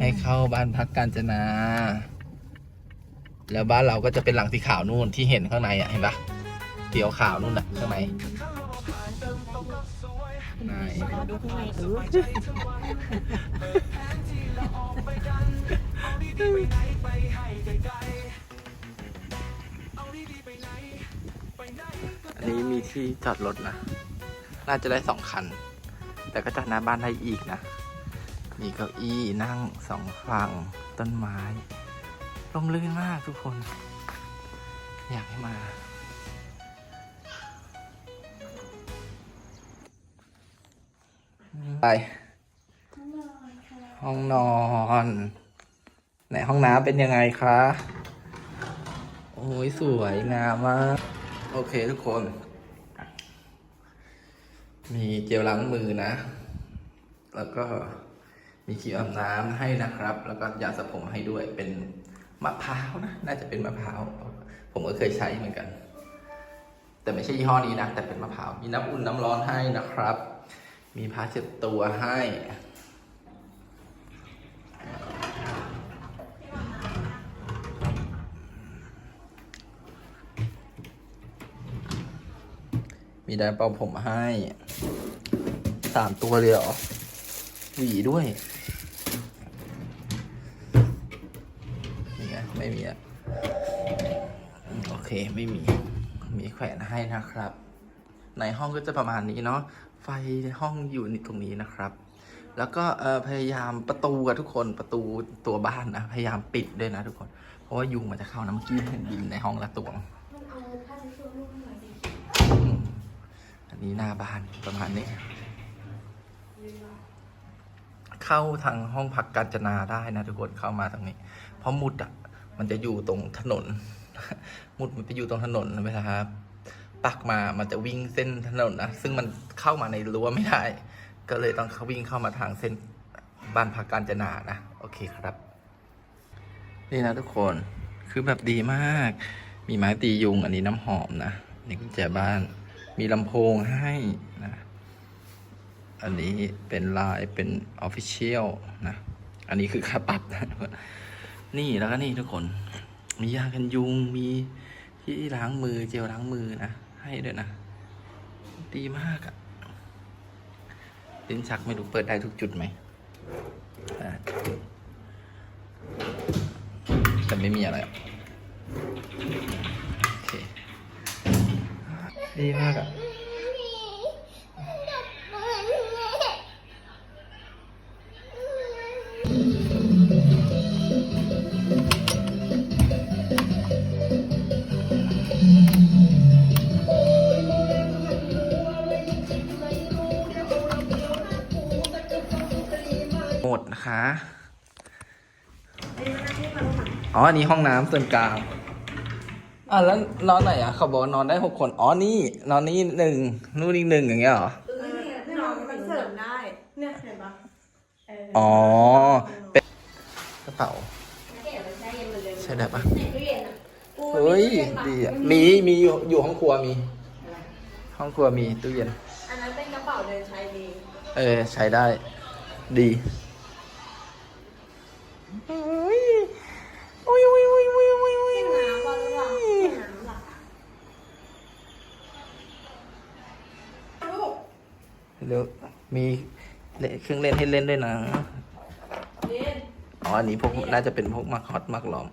ให้เข้าบ้านพักกาญจนา แล้วบ้านเราก็จะเป็นหลังสีขาวนู่นที่เห็นข้างในอะเห็นปะเขียวขาวนู่นอะข้างในไหนดูข้างในเอออันนี้มีที่จอดรถนะ น่าจะได้สองคัน แต่ก็จอดหน้าบ้านได้อีกนะ มีเก้าอี้นั่งสองฝั่งต้นไม้ร่มรื่นมากทุกคน อยากให้มา ไป ห้องนอนไหนห้องน้ำเป็นยังไงคะ โอ้ยสวยงามมาก โอเคทุกคน มีเจลล้างมือนะ แล้วก็ มีครีมอาบน้ำให้นะครับ แล้วก็ยาสระผมให้ด้วยเป็นมะพร้าวนะน่าจะเป็นมะพร้าว ผมก็เคยใช้เหมือนกัน แต่ไม่ใช่ยี่ห้อนี้นะ แต่เป็นมะพร้าวมีน้ำอุ่นน้ำร้อนให้นะครับ มีผ้าเช็ดตัวให้มีไดร์เป่าผมให้สามตัวเลยเหรอหวีด้วยนี่ ไม่มีอะโอเคไม่มี มีแขวนให้นะครับ ในห้องก็จะประมาณนี้เนาะไฟห้องอยู่ตรงนี้นะครับ แล้วก็พยายามประตูกับทุกคนประตูตัวบ้านนะพยายามปิดด้วยนะทุกคน เพราะว่ายุงมันจะเข้านะเมื่อกี้เห็นบินในห้องละตัวอันนี้หน้าบ้านประมาณนี้ เข้าทางห้องพักกาญจนาได้นะทุกคนเข้ามาทางนี้ เพราะมุดอะ มันจะอยู่ตรงถนน มุดมันไปอยู่ตรงถนนเวลาปักมามันจะวิ่งเส้นถนนนะซึ่งมันเข้ามาในรั้วไม่ได้ ก็เลยต้องเขาวิ่งเข้ามาทางเส้นบ้านพักกาญจนานะ โอเคครับ นี่นะทุกคนคือแบบดีมาก มีไม้ตียุง อันนี้น้ำหอมนะนี่กุญแจบ้าน มีลำโพงให้นะ อันนี้เป็นลายเป็นออฟฟิเชียลนะ อันนี้คือค่าปรับนะ นี่แล้วก็นี่ทุกคน มียากันยุง มีที่ล้างมือเจลล้างมือนะ ให้ด้วยนะ ดีมากอะลิ้นชักไม่รู้เปิดได้ทุกจุดไหมอ่าแต่ไม่มีอะไรอะดีมากอะ มดนะคะ อ๋อ อันนี้ห้องน้ำส่วนกลาง อะแล้วนอนไหนอะเขาบอกว่านอนได้หกคน อ๋อ นี่ นอนนี่หนึ่งนู่นอีกหนึ่งอย่างเงี้ยเหรอ เออเนี่ยนอนมันเสริมได้ เนี่ยเห็นปะเอออ๋อ เป็นกระเป๋าเก็บไว้ใช้เย็นเหมือนเดิมใช่ได้ปะในตู้เย็นอะเฮ้ย ดีอะ มี มีอยู่อยู่ห้องครัวมี ห้องครัวมีตู้เย็น อันนั้นเป็นกระเป๋าเดินใช้ดี เออ ใช้ได้ ดีโอ้ยโอ้ยโอ้ยโอ้ยโอ้ยโอ้ยโอ้ยเห็นน้ำป่ะหรือเปล่าเห็นน้ำหลักลูกเดี๋ยวมีเล่นเครื่องเล่นให้เล่นด้วยนะเล่นอ๋ออันนี้พวกน่าจะเป็นพวกมักฮอตมักหลอม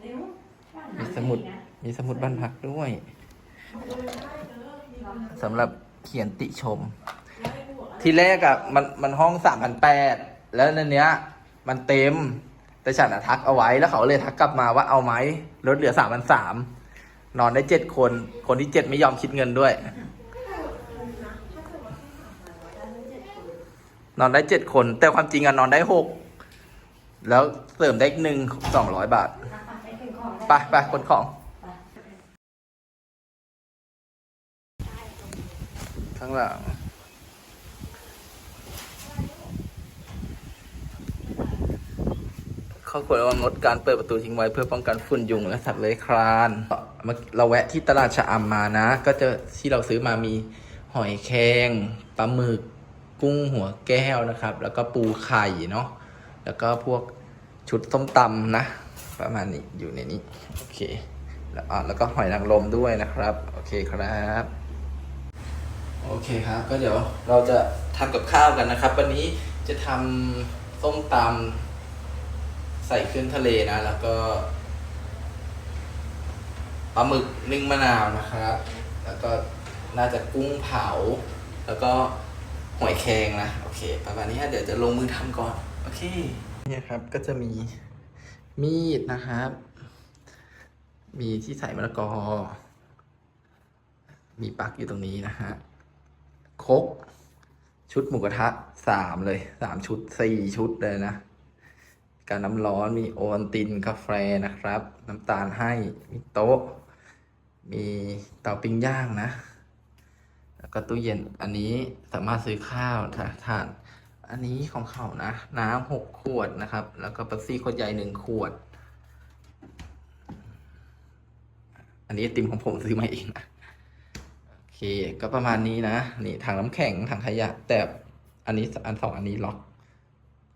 เร็วมีสมุด มีสมุดบ้านพักด้วยสำหรับเขียนติชม ทีแรกอะมันมันห้องสามพันแปด แล้วในเนี้ย มันเต็ม แต่ฉันอะทักเอาไว้ แล้วเขาเลยทักกลับมาว่าเอาไหมลดเหลือสามพันสามนอนได้เจ็ดคน คนที่เจ็ดไม่ยอมคิดเงินด้วย นอนได้เจ็ดคน แต่ความจริงอะนอนได้หกแล้วเสริมได้อีกหนึ่งสองร้อยบาทไปไปคนของ ข้างหลัง ข้อควรระวังงดการเปิดประตูทิ้งไว้เพื่อป้องกันฝุ่นยุงและสัตว์เลื้อยคลานเราแวะที่ตลาดชะอำมานะ ก็จะที่เราซื้อมามีหอยแครงปลาหมึกกุ้งหัวแก้วนะครับ แล้วก็ปูไข่เนาะแล้วก็พวกชุดส้มตำนะ ประมาณนี้อยู่ในนี้โอเคแล้วอะแล้วก็หอยนางรมด้วยนะครับ โอเคครับโอเคครับ ก็เดี๋ยวเราจะทำกับข้าวกันนะครับ วันนี้จะทำส้มตำ ส่เครื่องทะเลนะ แล้วก็ปลาหมึกนึ่งมะนาวนะครับ แล้วก็น่าจะกุ้งเผา แล้วก็หอยแครงนะ โอเค ประมาณนี้ฮะเดี๋ยวจะลงมือทำก่อน โอเค เนี่ยครับ ก็จะมีมีดนะครับ มีที่ใส่มะละกอ มีปลั๊กอยู่ตรงนี้นะฮะคกชุดหมูกระทะสามเลยสามชุดสี่ชุดเลยนะ การน้ำร้อนมีโอวัลตินกาแฟนะครับ น้ำตาลให้มีโต๊ะ มีเตาปิ้งย่างนะ แล้วก็ตู้เย็นอันนี้สามารถซื้อข้าวทาทาน อันนี้ของเขานะ น้ำหกขวดนะครับ แล้วก็เป๊ปซี่ขวดใหญ่หนึ่งขวด อันนี้ติมของผมซื้อมาเองนะโอเคก็ประมาณนี้นะ นี่ถังน้ำแข็งถังขยะแต่อันนี้อันสองอันนี้ล็อก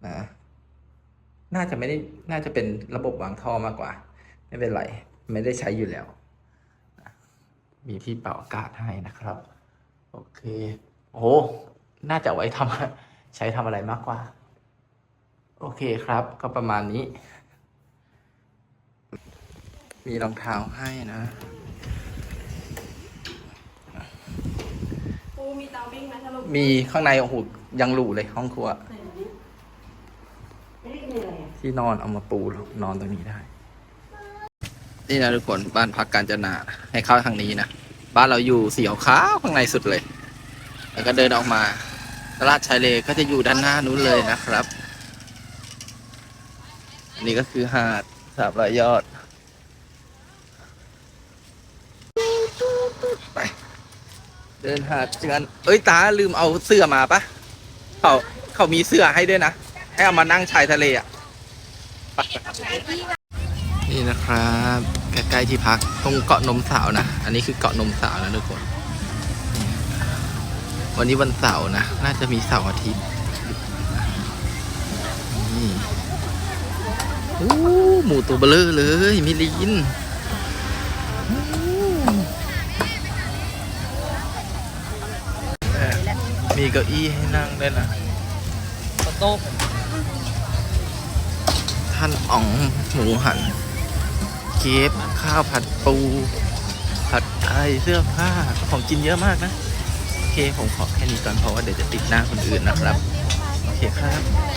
นะ น่าจะไม่ได้น่าจะเป็นระบบวางท่อมากกว่า ไม่เป็นไร ไม่ได้ใช้อยู่แล้วนะมีที่เป่าอากาศให้นะครับ โอเค โอ้โหน่าจะเอาไว้ทำใช้ทำอะไรมากกว่า โอเคครับ ก็ประมาณนี้ มีรองเท้าให้นะปูมีเตาปิ้งไหมถ้าเรามีข้างในโอ้โหยังหรูเลยห้องครัว ไหนดิไม่ได้มีอะไรอะ ที่นอนเอามาปูนอนตรงนี้ได้ นี่นะทุกคนบ้านพักการจนาให้เข้าทางนี้นะบ้านเราอยู่สีขาวข้างในสุดเลย แล้วก็เดินออกมาตลาดชายเลก็จะอยู่ด้านหน้านู้นเลยนะครับ อันนี้ก็คือหาดสามร้อยยอด ไป เดินหาดกันเอ้ยตาลืมเอาเสื้อมาปะเขาเขามีเสื้อให้ด้วยนะ ให้เอามานั่งชายทะเลอะ นี่นะครับใกล้ๆที่พักตรงเกาะนมสาวนะ อันนี้คือเกาะนมสาวนะทุกคน วันนี้วันเสาร์นะ น่าจะมีเสาร์อาทิตย์นี่โอ้หมูตัวเบลอเลยมิลินมีเก้าอี้ให้นั่งด้วยนะโต๊ะ ท่านอ๋องหมูหันเคฟข้าวผัดปู ผัดไทยเสื้อผ้าของกินเยอะมากนะ โอเคผมขอแค่นี้ก่อนเพราะว่าเดี๋ยวจะติดหน้าคนอื่นนะครับ โอเคครับ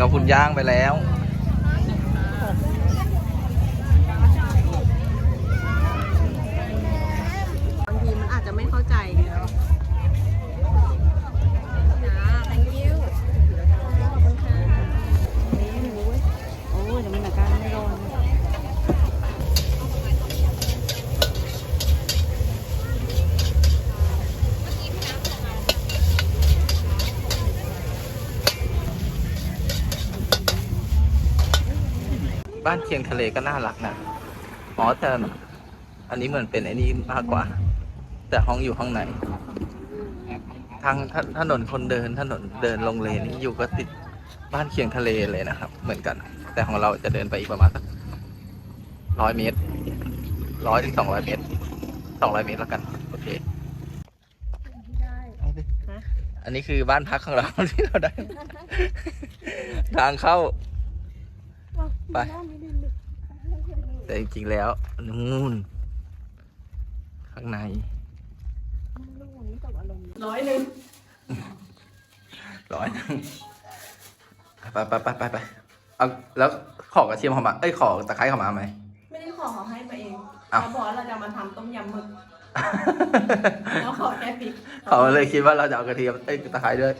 กับคุณย่างไปแล้ว ยงทะเลก็น่ารักนะอ๋อแต่อันนี้เหมือนเป็นไอ้นี่มากกว่า แต่ห้องอยู่ข้างในทางถถนนคนเดินถนนเดินลงเลนนี่อยู่ก็ติดบ้านเคียงทะเลเลยนะครับ เหมือนกัน แต่ของเราจะเดินไปอีกประมาณสักร้อยเมตรร้อยถึงสองร้อยเมตรสองร้อยเมตรแล้วกัน โอเคเอาดิอันนี้คือบ้านพักของเราที่เราได้ ทางเข้า ไป แต่จริงๆแล้วนู่นข้างในร้อยหนึ่งร้อยหนึ่งไปไปไปไปไปเอาแล้วขอกระเทียมเข้ามาเอ้ยขอตะไคร้เข้ามาไหมไม่ได้ขอเขาให้มาเองอ้าวเขาบอกว่าเราจะมาทำต้มยำหมึกแล้วขอแค่พริกเขาเลยคิดว่าเราจะเอากระเทียมเอ้ยตะไคร้ด้วย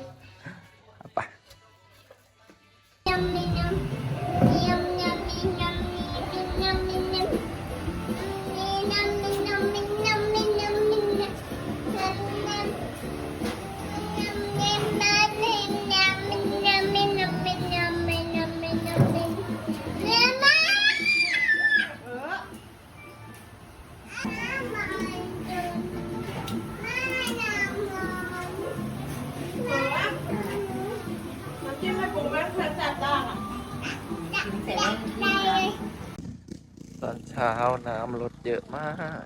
ช้าน้ำลดเยอะมาก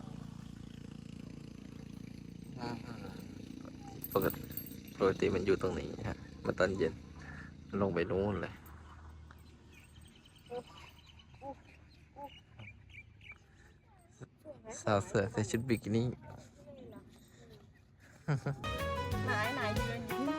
อืมปกติปกติมันอยู่ตรงนี้ฮะมาตอนเย็น ลงไปนู้นเลยสาวเสือใส่ชุดบิกินี่ไหนไหนยืนอยู่นั่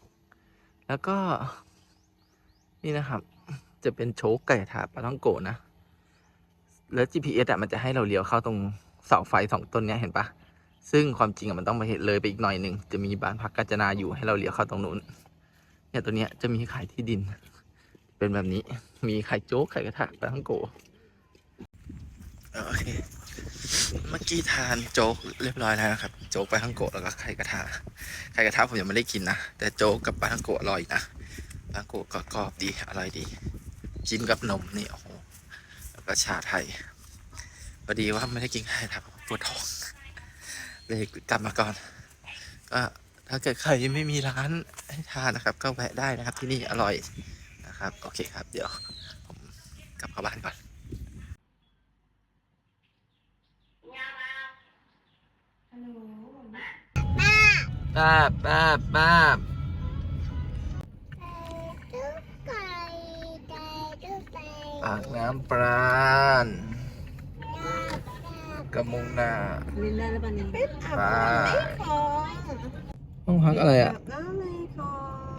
แล้วก็ นี่นะครับ จะเป็นโชกไก่ถาปลาท่องโกะนะ แล้ว GPS อะมันจะให้เราเลี้ยวเข้าตรงเสาไฟสองต้นเนี้ยเห็นปะซึ่งความจริงอะมันต้องไปเลยไปอีกหน่อยหนึ่งจะมีบ้านพักกาญจนาอยู่ให้เราเลี้ยวเข้าตรงนู้น เนี่ยตัวเนี้ยจะมีขายที่ดิน เป็นแบบนี้มีไข่โจ๊กไข่กระทะปลาท่องโกะโอเค เมื่อกี้ทานโจ๊กเรียบร้อยแล้วนะครับ โจ๊กปลาท่องโกะแล้วก็ไข่กระทะไข่กระทะผมยังไม่ได้กินนะ แต่โจ๊กกับปลาท่องโกะอร่อยนะปลาท่องโกะก็กรอบดีอร่อยดีกินกับนมนี่โอ้โหแล้วก็ชาไทยพอดีว่าไม่ได้กินไข่ครับปวดท้องเลยกลับมาก่อนก็ถ้าเกิดใครไม่มีร้านให้ทานนะครับ ก็แวะได้นะครับที่นี่อร่อยนะครับ โอเคครับ เดี๋ยวผมกลับเข้าบ้านก่อน ป้าป้าป้าปากน้ำปราณกระมุงนาลินได้แล้วป่ะนี่ป้าห้องพักอะไรอะ น้ำในคลอ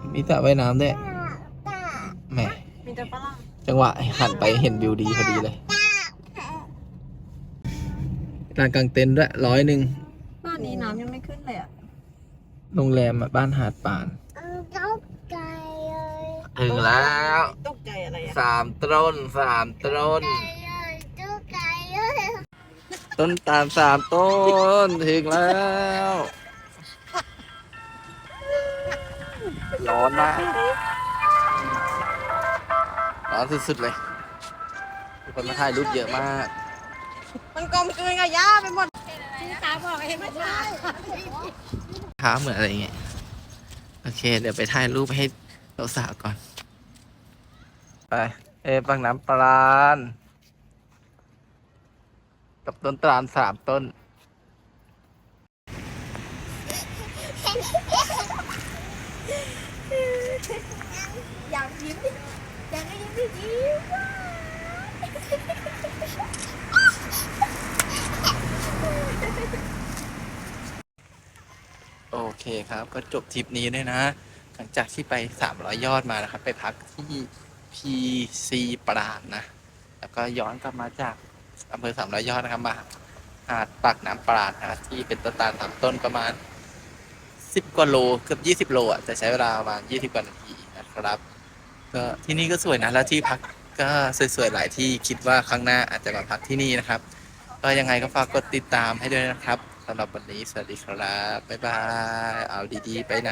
งมีสระว่ายน้ำด้วยแหมมีแต่ฝรั่งจังหวะหันไปเห็นวิวดีพอดีเลยลานกลางเต็นท์ด้วยร้อยหนึ่งบ้านนี้น้ำยังไม่ขึ้นเลยอะ โรงแรมอะบ้านหาดป่านถึงแล้วตกใจอะไรอะสามต้นสามต้นต้นตาลสามต้น ถึงแล้ว ร้อนมากร้อนสุดๆเลยมีคนมาถ่ายรูปเยอะมาก มันกลมกลืนกับหญ้าไปหมดพี่ตาบอกเห็นไหมใช่เท้าเหมือนอะไรเงี้ย โอเค เดี๋ยวไปถ่ายรูปให้สาวๆก่อน ไป เอะปังน้ำปลานกับต้นตาลสามต้น อยากยิ้มดิอยากให้ยิ้มดิยิ้มว่า โอเคครับ ก็จบทริปนี้ด้วยนะ หลังจากที่ไป 300 ยอดมานะครับ ไปพักที่ PC ปราณนะ แล้วก็ย้อนกลับมาจากอำเภอ 300 ยอดนะครับมาหาดปากน้ำปราณนะที่เป็นต้นตาลสามต้นประมาณ 10 กว่าโลเกือบ20 โลอะจะใช้เวลาประมาณ 20 กว่านาทีนะครับ ก็ที่นี่ก็สวยนะ แล้วที่พักก็สวยๆหลายที่คิดว่าครั้งหน้าอาจจะมาพักที่นี่นะครับ ก็ยังไงก็ฝากกดติดตามให้ด้วยนะครับ สำหรับวันนี้สวัสดีครับ บ๊ายบาย เอาดีๆ ไปไหน